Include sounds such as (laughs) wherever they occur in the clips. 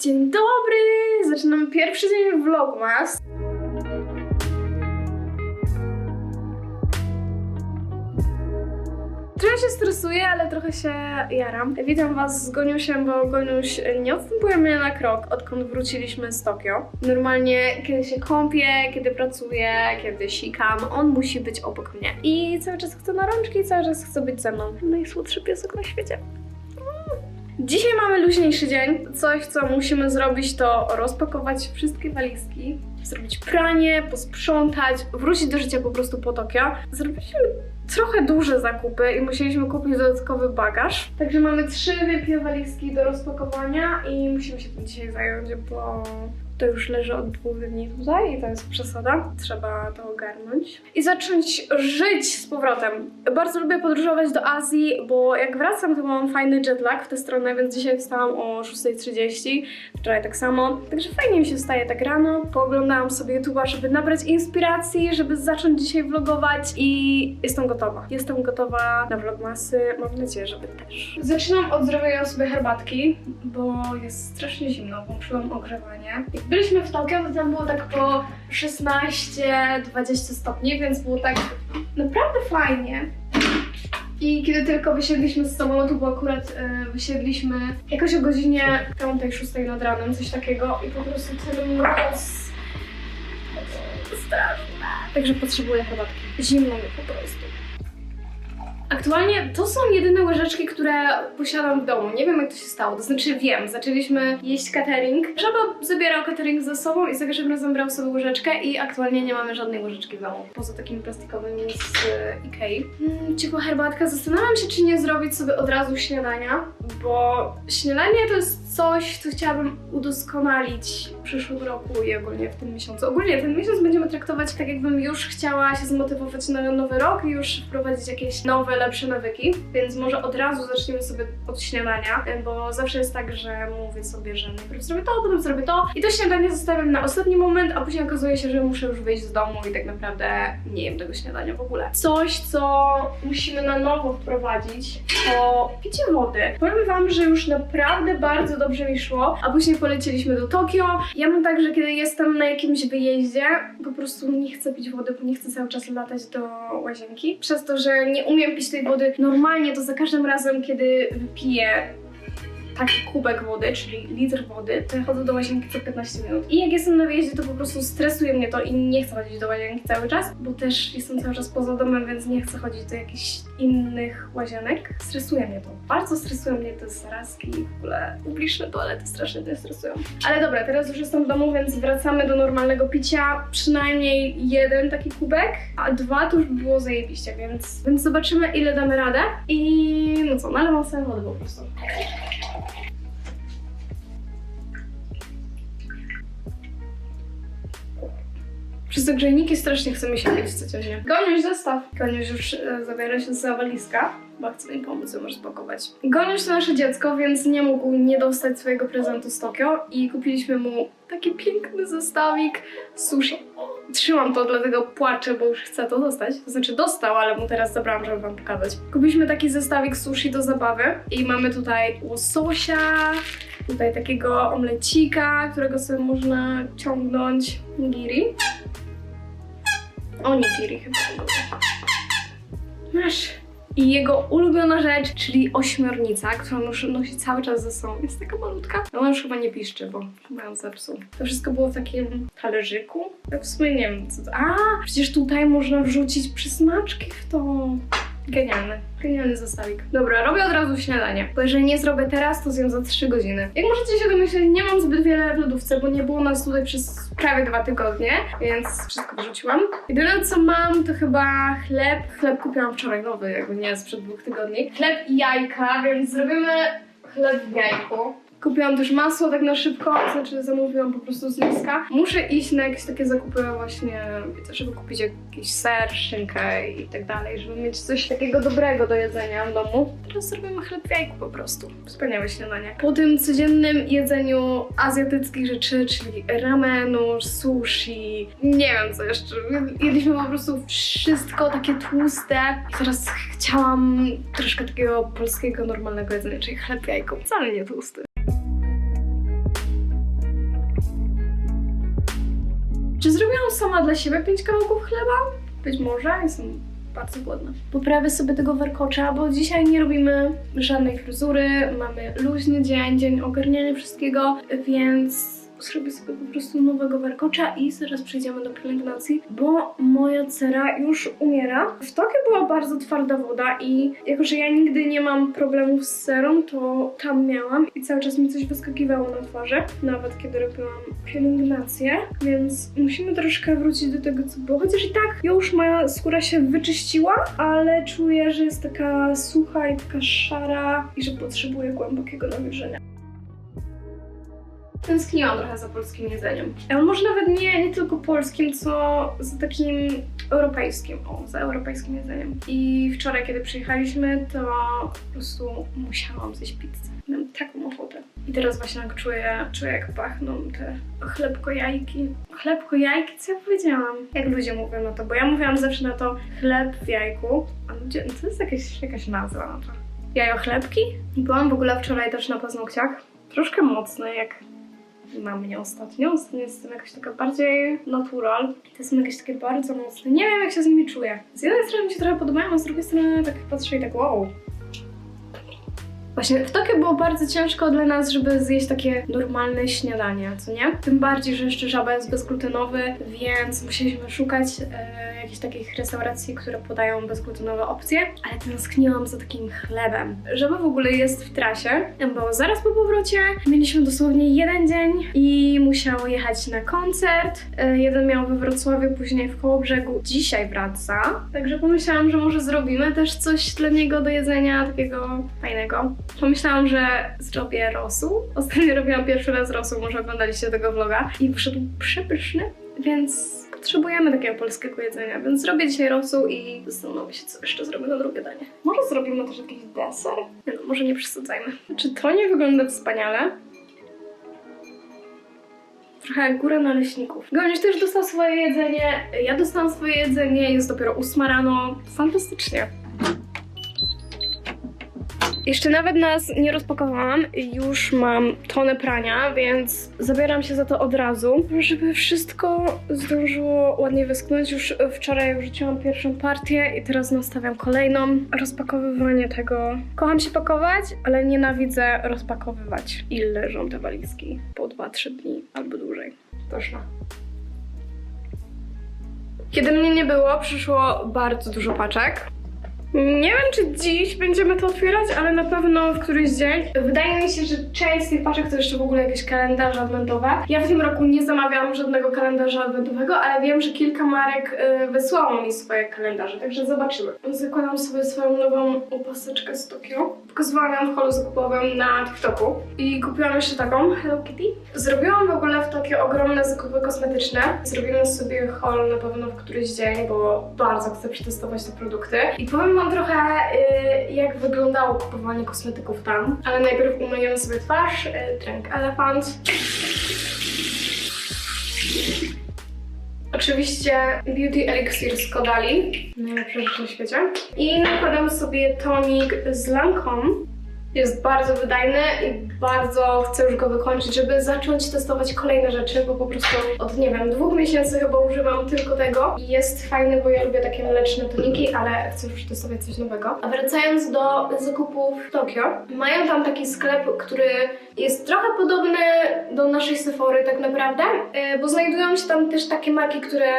Dzień dobry! Zaczynamy pierwszy dzień vlogmas. Trochę się stresuję, ale trochę się jaram. Witam Was z Goniusiem, bo Goniuś nie odstępuje mnie na krok, odkąd wróciliśmy z Tokio. Normalnie, kiedy się kąpię, kiedy pracuję, kiedy sikam, on musi być obok mnie. I cały czas chce na rączki, cały czas chce być ze mną. Najsłodszy piesek na świecie. Dzisiaj mamy luźniejszy dzień. Coś, co musimy zrobić, to rozpakować wszystkie walizki, zrobić pranie, posprzątać, wrócić do życia po prostu po Tokio. Zrobiliśmy trochę duże zakupy i musieliśmy kupić dodatkowy bagaż. Także mamy trzy wielkie walizki do rozpakowania i musimy się tym dzisiaj zająć, bo to już leży od dwóch dni tutaj i to jest przesada. Trzeba to ogarnąć. I zacząć żyć z powrotem. Bardzo lubię podróżować do Azji, bo jak wracam, to mam fajny jetlag w tę stronę, więc dzisiaj wstałam o 6.30, wczoraj tak samo. Także fajnie mi się wstaje tak rano. Pooglądałam sobie YouTube'a, żeby nabrać inspiracji, żeby zacząć dzisiaj vlogować i jestem gotowa. Jestem gotowa na vlogmasy, mam nadzieję, że wy też. Zaczynam od zrobienia sobie herbatki, bo jest strasznie zimno, włączyłam ogrzewanie. Byliśmy w Tokio, to tam było tak po 16-20 stopni, więc było tak naprawdę fajnie. I kiedy tylko wysiedliśmy z samolotu, bo akurat e, wysiedliśmy jakoś o godzinie 5-6 nad ranem, coś takiego i po prostu ten mróz straszne. Także potrzebuję herbatki. Zimno po prostu. Aktualnie to są jedyne łyżeczki, które posiadam w domu. Nie wiem jak to się stało. To znaczy wiem, zaczęliśmy jeść catering. Żaba zabierał catering ze sobą i za każdym razem brał sobie łyżeczkę i aktualnie nie mamy żadnej łyżeczki w domu. Poza takimi plastikowymi z e, Ikei. Mm, ciepła herbatka. Zastanawiam się, czy nie zrobić sobie od razu śniadania, bo śniadanie to jest coś, co chciałabym udoskonalić przyszłym roku i ogólnie w tym miesiącu. Ogólnie ten miesiąc będziemy traktować tak, jakbym już chciała się zmotywować na nowy rok i już wprowadzić jakieś nowe, lepsze nawyki, więc może od razu zaczniemy sobie od śniadania, bo zawsze jest tak, że mówię sobie, że najpierw zrobię to, potem zrobię to i to śniadanie zostawiam na ostatni moment, a później okazuje się, że muszę już wyjść z domu i tak naprawdę nie jem tego śniadania w ogóle. Coś, co musimy na nowo wprowadzić, to picie wody. Powiem Wam, że już naprawdę bardzo dobrze mi szło, a później polecieliśmy do Tokio. Ja mam tak, że kiedy jestem na jakimś wyjeździe, po prostu nie chcę pić wody, bo nie chcę cały czas latać do łazienki. Przez to, że nie umiem pić tej wody normalnie, to za każdym razem, kiedy wypiję taki kubek wody, czyli litr wody, to ja chodzę do łazienki co 15 minut. I jak jestem na wyjeździe, to po prostu stresuje mnie to i nie chcę chodzić do łazienki cały czas, bo też jestem cały czas poza domem, więc nie chcę chodzić do jakichś innych łazienek. Stresuje mnie to. Bardzo stresują mnie te zarazki i w ogóle publiczne toalety strasznie mnie stresują. Ale dobra, teraz już jestem w domu, więc wracamy do normalnego picia. Przynajmniej jeden taki kubek, a dwa to już by było zajebiście, więc, więc zobaczymy ile damy radę. I no co, nalewam sobie wody po prostu. Przez te grzejniki strasznie chce mi się pić codziennie. Goniuś, zostaw! Goniuś już e, zabiera się za walizka, bo chce mi pomóc ją rozpakować. Goniuś to nasze dziecko, więc nie mógł nie dostać swojego prezentu z Tokio i kupiliśmy mu taki piękny zestawik sushi. Trzymam to, dlatego płaczę, bo już chcę to dostać. To znaczy dostał, ale mu teraz zabrałam, żeby wam pokazać. Kupiliśmy taki zestawik sushi do zabawy i mamy tutaj łososia, tutaj takiego omlecika, którego sobie można ciągnąć, nigiri. Onigiri chyba to było. Masz. I jego ulubiona rzecz, czyli ośmiornica, którą już nosi cały czas ze sobą. Jest taka malutka. No ona już chyba nie piszczy, bo chyba ją zepsuł. To wszystko było w takim talerzyku. Ja w sumie nie wiem co to... A, przecież tutaj można wrzucić przysmaczki w to. Genialny, genialny zestawik. Dobra, robię od razu śniadanie, bo jeżeli nie zrobię teraz, to zjem za 3 godziny. Jak możecie się domyśleć, nie mam zbyt wiele w lodówce, bo nie było nas tutaj przez prawie dwa tygodnie, więc wszystko wyrzuciłam. Jedyne co mam, to chyba chleb. Chleb kupiłam wczoraj nowy, jakby nie sprzed dwóch tygodni. Chleb i jajka, więc zrobimy chleb w jajku. Kupiłam też masło tak na szybko, znaczy zamówiłam po prostu z miska. Muszę iść na jakieś takie zakupy właśnie, żeby kupić jakiś ser, szynkę i tak dalej, żeby mieć coś takiego dobrego do jedzenia w domu. Teraz zrobimy chleb w jajku po prostu. Wspaniałe śniadanie. Po tym codziennym jedzeniu azjatyckich rzeczy, czyli ramenu, sushi, nie wiem co jeszcze. Jedliśmy po prostu wszystko takie tłuste. I teraz chciałam troszkę takiego polskiego, normalnego jedzenia, czyli chleb w jajku. Wcale nie tłusty. Czy zrobiłam sama dla siebie pięć kawałków chleba? Być może, jestem bardzo głodna. Poprawię sobie tego warkocza, bo dzisiaj nie robimy żadnej fryzury, mamy luźny dzień, dzień ogarniania wszystkiego, więc zrobię sobie po prostu nowego warkocza i zaraz przejdziemy do pielęgnacji, bo moja cera już umiera. W Tokio była bardzo twarda woda i jako, że ja nigdy nie mam problemów z cerą, to tam miałam i cały czas mi coś wyskakiwało na twarzy, nawet kiedy robiłam pielęgnację, więc musimy troszkę wrócić do tego, co było. Chociaż i tak już moja skóra się wyczyściła, ale czuję, że jest taka sucha i taka szara i że potrzebuje głębokiego nawilżenia. Tęskniłam trochę za polskim jedzeniem. Ale może nawet nie, nie tylko polskim, co za takim europejskim. O, za europejskim jedzeniem. I wczoraj, kiedy przyjechaliśmy, to po prostu musiałam zjeść pizzę. Miałam taką ochotę. I teraz właśnie jak czuję, czuję jak pachną te chlebko-jajki. Chlebko-jajki? Co ja powiedziałam? Jak ludzie mówią na to? Bo ja mówiłam zawsze na to chleb w jajku. A ludzie, to jest jakaś, jakaś nazwa na to. Jajo chlebki? Byłam w ogóle wczoraj też na paznokciach. Troszkę mocne, jak na mnie ostatnio. Ostatnio jestem jakaś taka bardziej natural. To są jakieś takie bardzo mocne. Nie wiem, jak się z nimi czuję. Z jednej strony mi się trochę podobają, a z drugiej strony tak patrzę i tak wow. Właśnie w Tokio było bardzo ciężko dla nas, żeby zjeść takie normalne śniadanie, co nie? Tym bardziej, że jeszcze żaba jest bezglutenowy, więc musieliśmy szukać e, jakichś takich restauracji, które podają bezglutenowe opcje, ale tęskniłam za takim chlebem. Żaba w ogóle jest w trasie, bo zaraz po powrocie mieliśmy dosłownie jeden dzień i musiał jechać na koncert. E, jeden miał we Wrocławiu, później w Kołobrzegu. Dzisiaj wraca, także pomyślałam, że może zrobimy też coś dla niego do jedzenia, takiego fajnego. Pomyślałam, że zrobię rosół. Ostatnio robiłam pierwszy raz rosół, może oglądaliście tego vloga i wszedł przepyszny, więc potrzebujemy takiego polskiego jedzenia, więc zrobię dzisiaj rosół i zastanowię się, co jeszcze zrobię na drugie danie. Może zrobimy też jakiś deser? Nie no, może nie przesadzajmy. Czy to nie wygląda wspaniale? Trochę jak góra naleśników. Gonisz też dostał swoje jedzenie, ja dostałam swoje jedzenie, jest dopiero ósma rano. Fantastycznie. Jeszcze nawet nas nie rozpakowałam, już mam tonę prania, więc zabieram się za to od razu, żeby wszystko zdążyło ładnie wyschnąć. Już wczoraj wrzuciłam pierwszą partię i teraz nastawiam kolejną. Rozpakowywanie tego. Kocham się pakować, ale nienawidzę rozpakowywać. I leżą te walizki po 2-3 dni albo dłużej. Pyszne. Kiedy mnie nie było, przyszło bardzo dużo paczek. Nie wiem, czy dziś będziemy to otwierać, ale na pewno w któryś dzień. Wydaje mi się, że część z tych paczek to jeszcze w ogóle jakieś kalendarze adwentowe. Ja w tym roku nie zamawiałam żadnego kalendarza adwentowego, ale wiem, że kilka marek y, wysłało mi swoje kalendarze, także zobaczymy. Zakładam sobie swoją nową opaseczkę z Tokio. Pokazywałam ją w holu zakupowym na TikToku i kupiłam jeszcze taką Hello Kitty. Zrobiłam w ogóle w Tokio ogromne zakupy kosmetyczne. Zrobimy sobie haul na pewno w któryś dzień, bo bardzo chcę przetestować te produkty. I powiem wam trochę, y, jak wyglądało kupowanie kosmetyków tam. Ale najpierw umyjemy sobie twarz, y, tręk elefant. Oczywiście Beauty Elixir z Kodali, najlepsza rzecz na świecie. I nakładam sobie tonik z Lancome. Jest bardzo wydajny i bardzo chcę już go wykończyć, żeby zacząć testować kolejne rzeczy, bo po prostu od, nie wiem, dwóch miesięcy chyba używam tylko tego. I jest fajny, bo ja lubię takie mleczne toniki, ale chcę już testować coś nowego. A wracając do zakupów w Tokio, mają tam taki sklep, który jest trochę podobny do naszej Sephory tak naprawdę, yy, bo znajdują się tam też takie marki, które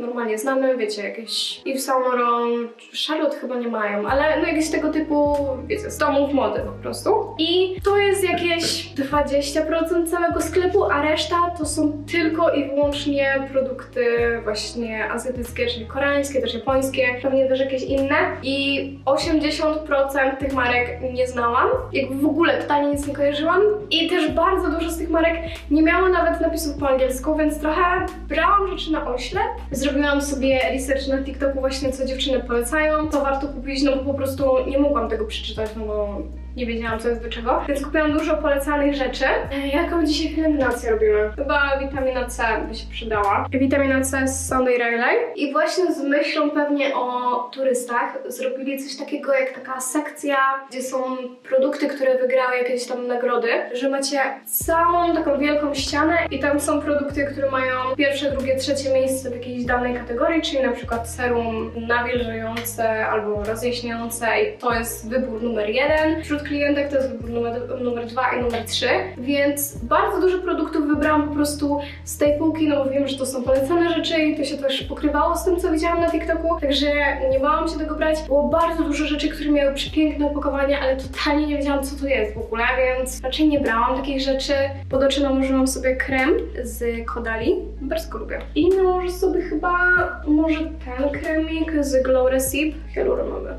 normalnie znamy, wiecie, jakieś Yves Saint Laurent, Charlotte chyba nie mają, ale no jakieś tego typu, wiecie, z domów mody po prostu. I to jest jakieś 20% całego sklepu, a reszta to są tylko i wyłącznie produkty właśnie azjatyckie, czyli koreańskie, też japońskie, pewnie też jakieś inne. I 80% tych marek nie znałam, jakby w ogóle totalnie nic nie kojarzyłam. I też bardzo dużo z tych marek nie miało nawet napisów po angielsku, więc trochę brałam rzeczy na oślep. Zrobiłam sobie research na TikToku właśnie, co dziewczyny polecają, co warto kupić, no bo po prostu nie mogłam tego przeczytać, no bo nie wiedziałam co jest do czego, więc kupiłam dużo polecanych rzeczy. E, Jaką dzisiaj pielęgnację robimy? Chyba witamina C by się przydała. Witamina C z Sunday Riley. I właśnie z myślą pewnie o turystach zrobili coś takiego jak taka sekcja, gdzie są produkty, które wygrały jakieś tam nagrody, że macie całą taką wielką ścianę i tam są produkty, które mają pierwsze, drugie, trzecie miejsce w jakiejś danej kategorii, czyli na przykład serum nawilżające albo rozjaśniające i to jest wybór numer jeden. Wśród klientek to jest wybór numer, numer dwa i numer trzy, więc bardzo dużo produktów wybrałam po prostu z tej półki, no bo wiem, że to są polecane rzeczy i to się też pokrywało z tym, co widziałam na TikToku, także nie bałam się tego brać. Było bardzo dużo rzeczy, które miały przepiękne opakowania, ale totalnie nie wiedziałam, co to jest w ogóle, więc raczej nie brałam takich rzeczy. Pod oczy nałożyłam sobie krem z Kodali, bardzo go lubię. I nałożę sobie chyba może ten kremik z Glow Receipt hialuronowy.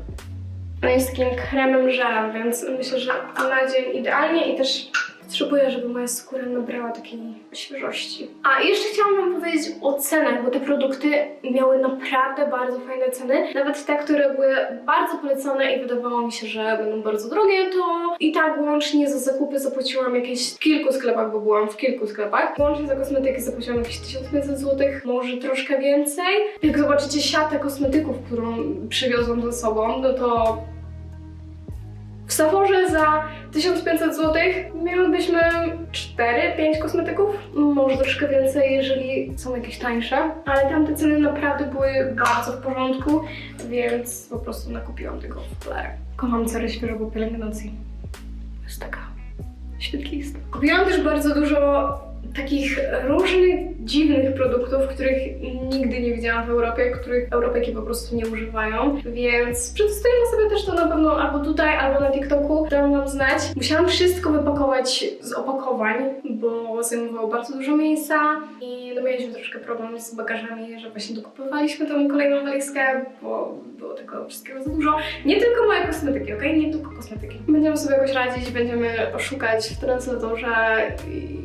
On takim kremem żelem, więc myślę, że na dzień idealnie i też potrzebuję, żeby moja skóra nabrała takiej świeżości. A jeszcze chciałam Wam powiedzieć o cenach, bo te produkty miały naprawdę bardzo fajne ceny. Nawet te, które były bardzo polecone i wydawało mi się, że będą bardzo drogie, to i tak łącznie za zakupy zapłaciłam jakieś w kilku sklepach, bo byłam w kilku sklepach. Łącznie za kosmetyki zapłaciłam jakieś 1500 zł, może troszkę więcej. Jak zobaczycie siatę kosmetyków, którą przywiozłam ze sobą, no to w Saforze za 1500 zł miałybyśmy 4-5 kosmetyków, może troszkę więcej, jeżeli są jakieś tańsze, ale tamte ceny naprawdę były bardzo w porządku, więc po prostu nakupiłam tego w Flare. Kocham cerę świeżego pielęgnacji. Jest taka świetlista. Kupiłam też bardzo dużo takich różnych dziwnych produktów, których nigdy nie widziałam w Europie, których Europejki po prostu nie używają, więc przetestujemy sobie też to na pewno albo tutaj, albo na TikToku, dam wam znać. Musiałam wszystko wypakować z opakowań, bo zajmowało bardzo dużo miejsca i no mieliśmy troszkę problem z bagażami, że właśnie dokupowaliśmy tą kolejną walizkę, bo było tego wszystkiego za dużo. Nie tylko moje kosmetyki, okej? Nie tylko kosmetyki. Będziemy sobie jakoś radzić, będziemy szukać w translatorze i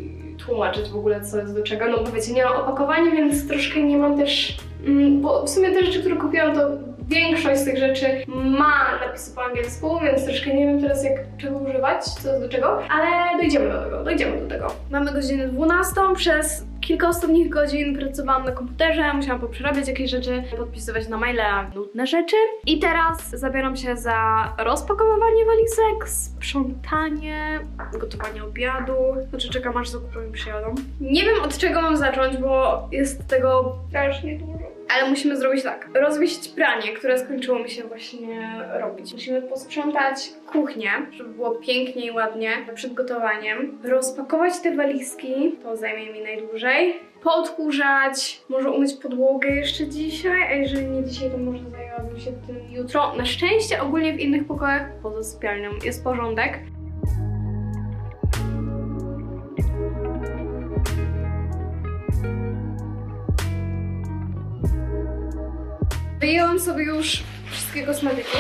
tłumaczyć w ogóle co jest do czego, no bo wiecie, nie mam opakowania, więc troszkę nie mam też, mm, bo w sumie te rzeczy, które kupiłam, to większość z tych rzeczy ma napisy po angielsku, więc troszkę nie wiem teraz jak czego używać, co do czego, ale dojdziemy do tego, dojdziemy do tego. Mamy godzinę 12, przez kilka ostatnich godzin pracowałam na komputerze, musiałam poprzerabiać jakieś rzeczy, podpisywać na maile nudne rzeczy i teraz zabieram się za rozpakowywanie walizek, sprzątanie, gotowanie obiadu, znaczy czekam aż zakupy mi przyjadą. Nie wiem od czego mam zacząć, bo jest tego strasznie dużo. Ale musimy zrobić tak. Rozwieść pranie, które skończyło mi się właśnie robić. Musimy posprzątać kuchnię, żeby było pięknie i ładnie przed gotowaniem. Rozpakować te walizki, to zajmie mi najdłużej. Poodkurzać, może umyć podłogę jeszcze dzisiaj, a jeżeli nie dzisiaj, to może zajęłabym się tym jutro. Na szczęście ogólnie w innych pokojach poza sypialnią jest porządek. Wyjęłam sobie już wszystkie kosmetyki.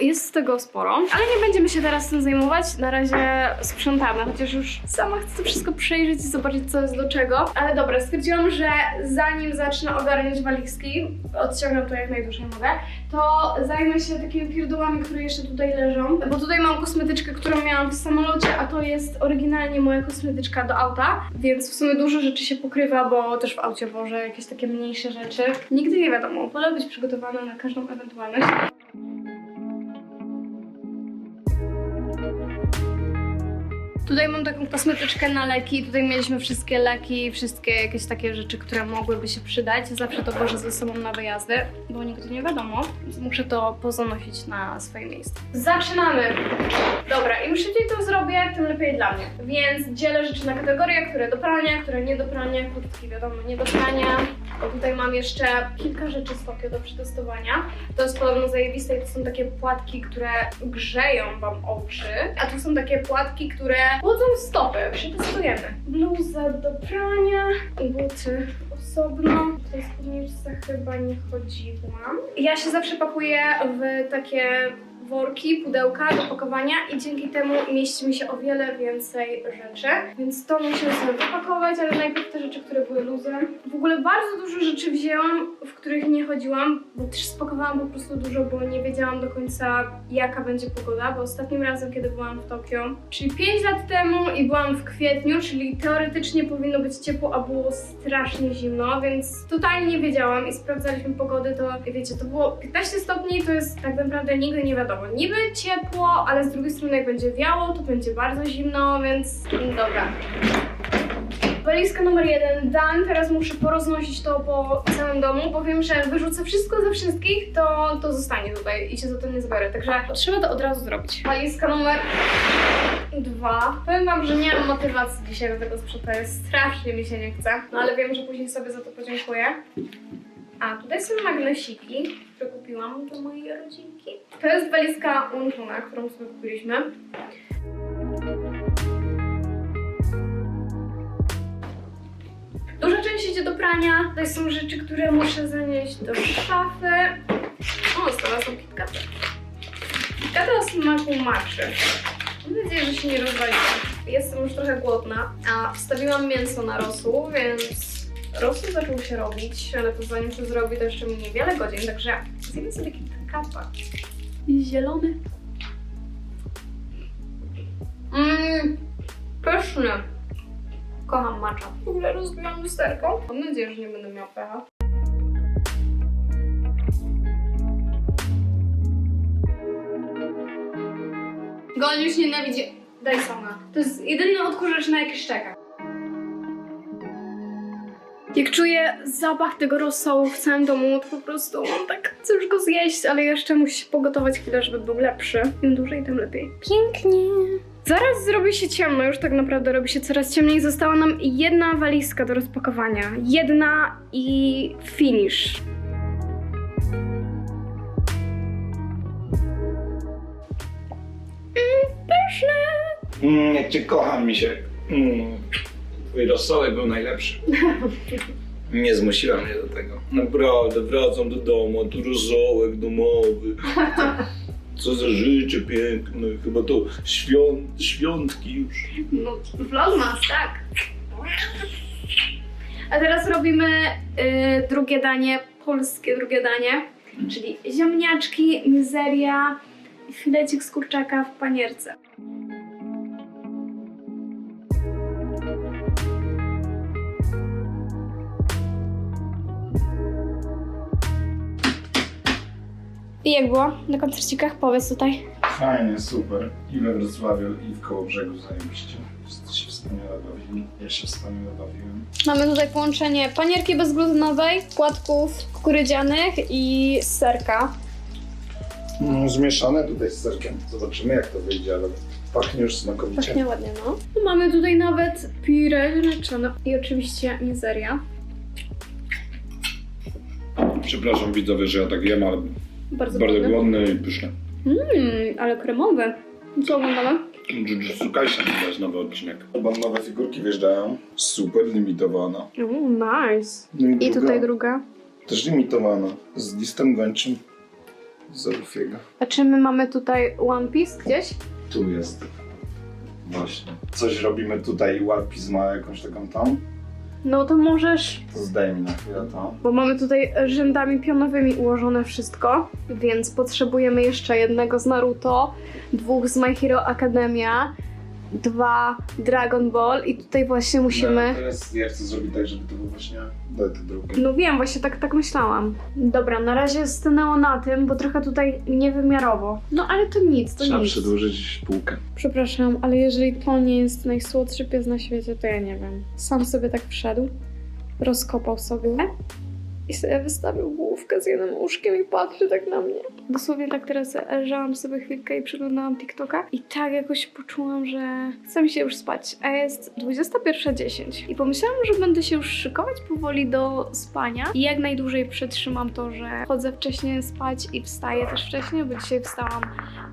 Jest z tego sporo, ale nie będziemy się teraz tym zajmować. Na razie sprzątamy, chociaż już sama chcę to wszystko przejrzeć i zobaczyć, co jest do czego. Ale dobra, stwierdziłam, że zanim zacznę ogarniać walizki, odciągam to jak najdłużej mogę, to zajmę się takimi pierdołami, które jeszcze tutaj leżą. Bo tutaj mam kosmetyczkę, którą miałam w samolocie, a to jest oryginalnie moja kosmetyczka do auta, więc w sumie dużo rzeczy się pokrywa, bo też w aucie wożę jakieś takie mniejsze rzeczy. Nigdy nie wiadomo, wolę być przygotowana na każdą ewentualność. Tutaj mam taką kosmetyczkę na leki. Tutaj mieliśmy wszystkie leki, wszystkie jakieś takie rzeczy, które mogłyby się przydać. Zawsze to wożę ze sobą na wyjazdy, bo nigdy nie wiadomo, muszę to pozanosić na swoje miejsce. Zaczynamy! Dobra, im szybciej to zrobię, tym lepiej dla mnie. Więc dzielę rzeczy na kategorie, które do prania, które nie do prania, kurtki wiadomo, nie do prania. Bo tutaj mam jeszcze kilka rzeczy z Tokio do przetestowania. To jest podobno zajebiste i to są takie płatki, które grzeją Wam oczy, a tu są takie płatki, które chłodzą stopy. Przetestujemy. Bluza do prania, buty osobno. W tej spódniczce chyba nie chodziłam. Ja się zawsze pakuję w takie worki, pudełka do pakowania i dzięki temu mieści mi się o wiele więcej rzeczy. Więc to muszę sobie wypakować, ale najpierw te rzeczy, które były luzem. W ogóle bardzo dużo rzeczy wzięłam, w których nie chodziłam, bo też spakowałam po prostu dużo, bo nie wiedziałam do końca jaka będzie pogoda, bo ostatnim razem, kiedy byłam w Tokio, czyli 5 lat temu i byłam w kwietniu, czyli teoretycznie powinno być ciepło, a było strasznie zimno, więc totalnie nie wiedziałam i sprawdzaliśmy pogody, to wiecie, to było 15 stopni, to jest tak naprawdę nigdy nie wiadomo. Niby ciepło, ale z drugiej strony jak będzie wiało, to będzie bardzo zimno, więc dobra. Walizka numer jeden, Dan. Teraz muszę poroznosić to po całym domu, bo wiem, że jak wyrzucę wszystko ze wszystkich, to, to zostanie tutaj i się za to nie zabiorę. Także trzeba to od razu zrobić. Walizka numer dwa. Powiem wam, że nie mam motywacji dzisiaj do tego sprzątania. Strasznie mi się nie chce, no ale wiem, że później sobie za to podziękuję. A tutaj są magnesiki, które kupiłam do mojej rodzinki. To jest walizka Untuna, którą sobie kupiliśmy. Duża część idzie do prania. Tutaj są rzeczy, które muszę zanieść do szafy. O, znalazłam kitkaty. Kitkaty o smaku maczy. Mam nadzieję, że się nie rozwaliła. Jestem już trochę głodna, a wstawiłam mięso na rosół, więc rosół zaczął się robić, ale to zanim się zrobi, to jeszcze minie wiele godzin, także zjemy sobie kitkata. Zielony. Mmm, pyszny. Kocham macza. W ogóle rozbiłam lusterko. Mam nadzieję, że nie będę miała pecha. Goniuś nienawidzi Dysona. To jest jedyny odkurzacz, na jaki szczeka. Jak czuję zapach tego rosołu w całym domu, to po prostu mam tak, chcę już go zjeść, ale jeszcze musi się pogotować chwilę, żeby był lepszy. Im dłużej, tym lepiej. Pięknie. Zaraz zrobi się ciemno, już tak naprawdę robi się coraz ciemniej. Została nam jedna walizka do rozpakowania. Jedna i finish. Mm, pyszne! Mm, jak cię kocham, misiek. Mm. Twój rosołek był najlepszy. (laughs) Nie zmusiła mnie do tego. Naprawdę, wracam do domu, tu rosołek domowy. (laughs) Co za życie piękne. Chyba to świąt, świątki już. No, vlogmas, tak. A teraz robimy y, drugie danie, polskie drugie danie, czyli ziemniaczki, mizeria i filecik z kurczaka w panierce. I jak było na koncercikach? Powiedz tutaj. Fajnie, super. I we Wrocławiu, i w Kołobrzegu zajebiście. Wszyscy się wspaniale bawili. Ja się wspaniale bawiłem. Mamy tutaj połączenie panierki bezglutenowej, płatków kukurydzianych i serka. No, zmieszane tutaj z serkiem. Zobaczymy jak to wyjdzie, ale pachnie już smakowicie. Pachnie ładnie, no. Mamy tutaj nawet pire leczone i oczywiście mizeria. Przepraszam widzowie, że ja tak jem, ale Bardzo, bardzo głodny i pyszny. Mmm, ale kremowe. Co oglądamy? Jujutsu Kaisen widać nowy odcinek. Chyba nowe figurki wjeżdżają. Super limitowana. Uuu, nice. No I tutaj druga. Też limitowana. Z listem gończym. Z Rufiego. A czy my mamy tutaj One Piece gdzieś? Tu jest. Właśnie. Coś robimy tutaj i One Piece ma jakąś taką tam. No to możesz, To zdejmij na chwilę to. bo mamy tutaj rzędami pionowymi ułożone wszystko, więc potrzebujemy jeszcze jednego z Naruto, dwóch z My Hero Academia, dwa Dragon Ball i tutaj właśnie musimy... No, teraz ja chcę zrobić tak, żeby to było właśnie... Daj te drugie. No wiem, właśnie tak, tak myślałam. Dobra, na razie stanęło na tym, bo trochę tutaj niewymiarowo. No ale to nic, to Trzeba nic. przedłużyć półkę. Przepraszam, ale jeżeli to nie jest najsłodszy pies na świecie, to ja nie wiem. Sam sobie tak wszedł, rozkopał sobie i sobie wystawił główkę z jednym uszkiem i patrzy tak na mnie. Dosłownie tak teraz leżałam sobie chwilkę i przeglądałam TikToka i tak jakoś poczułam, że chce mi się już spać, a jest 21.10 i pomyślałam, że będę się już szykować powoli do spania i jak najdłużej przetrzymam to, że chodzę wcześniej spać i wstaję też wcześniej, bo dzisiaj wstałam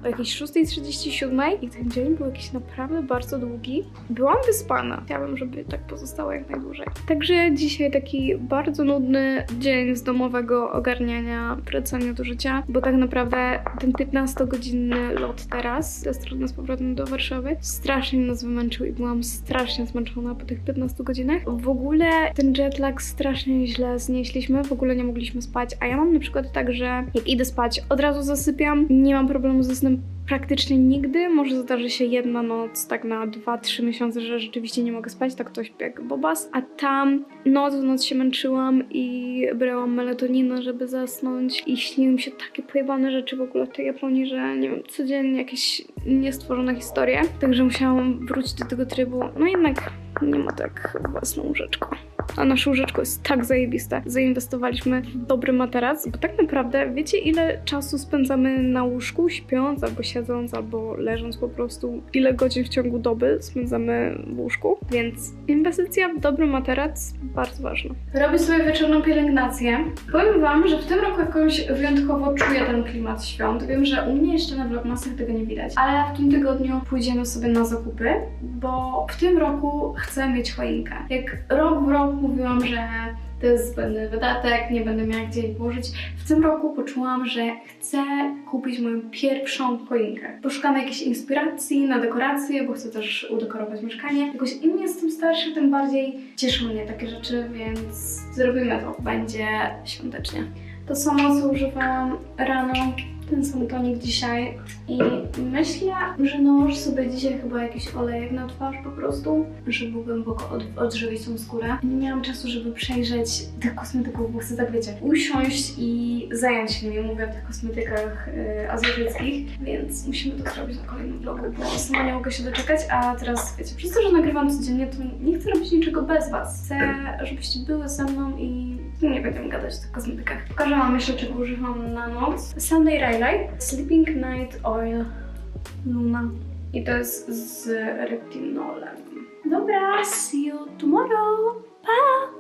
o jakiejś 6.37 i ten dzień był jakiś naprawdę bardzo długi. Byłam wyspana. Chciałabym, żeby tak pozostało jak najdłużej. Także dzisiaj taki bardzo nudny dzień z domowego ogarniania, wracania do życia, bo tak naprawdę ten 15-godzinny lot teraz, ze strony z powrotem do Warszawy, strasznie nas wymęczył i byłam strasznie zmęczona po tych 15 godzinach. W ogóle ten jetlag strasznie źle znieśliśmy, w ogóle nie mogliśmy spać, a ja mam na przykład tak, że jak idę spać, od razu zasypiam, nie mam problemu ze snem praktycznie nigdy. Może zdarzy się jedna noc, tak na 2-3 miesiące, że rzeczywiście nie mogę spać, tak to śpię jak bobas. A tam noc w noc się męczyłam i brałam melatoninę, żeby zasnąć i śniły mi się takie pojebane rzeczy w ogóle w tej Japonii, że nie wiem, codziennie jakieś niestworzone historie. Także musiałam wrócić do tego trybu. No jednak nie ma tak własną łóżeczką. A nasze łóżeczko jest tak zajebiste. Zainwestowaliśmy w dobry materac, bo tak naprawdę wiecie ile czasu spędzamy na łóżku, śpiąc albo siedząc, albo leżąc po prostu. Ile godzin w ciągu doby spędzamy w łóżku, więc inwestycja w dobry materac bardzo ważna. Robię sobie wieczorną pielęgnację. Powiem wam, że w tym roku jakoś wyjątkowo czuję ten klimat świąt. Wiem, że u mnie jeszcze na vlogmasach tego nie widać, ale w tym tygodniu pójdziemy sobie na zakupy, bo w tym roku chcę mieć choinkę. Jak rok w rok mówiłam, że to jest zbędny wydatek, nie będę miała gdzie jej włożyć. W tym roku poczułam, że chcę kupić moją pierwszą choinkę. Poszukam jakiejś inspiracji na dekoracje, bo chcę też udekorować mieszkanie. Jakoś im jestem starsza, tym bardziej cieszą mnie takie rzeczy, więc zrobimy to. Będzie świątecznie. To samo, co używałam rano, ten sam tonik dzisiaj i myślę, że nałożę sobie dzisiaj chyba jakiś olejek na twarz po prostu, żeby głęboko od, odżywić tą skórę. Nie miałam czasu, żeby przejrzeć tych kosmetyków, bo chcę tak wiecie, usiąść i zająć się nimi, mówię o tych kosmetykach y, azjatyckich, więc musimy to zrobić na kolejnym vlogu, bo sama nie mogę się doczekać, a teraz wiecie, przez to, że nagrywam codziennie, to nie chcę robić niczego bez was. Chcę, żebyście były ze mną i nie będziemy gadać o kosmetykach. Pokażę wam jeszcze, czego używam na noc. Sunday Riley, Sleeping Night Oil Luna. I to jest z retinolem. Dobra, see you tomorrow. Pa!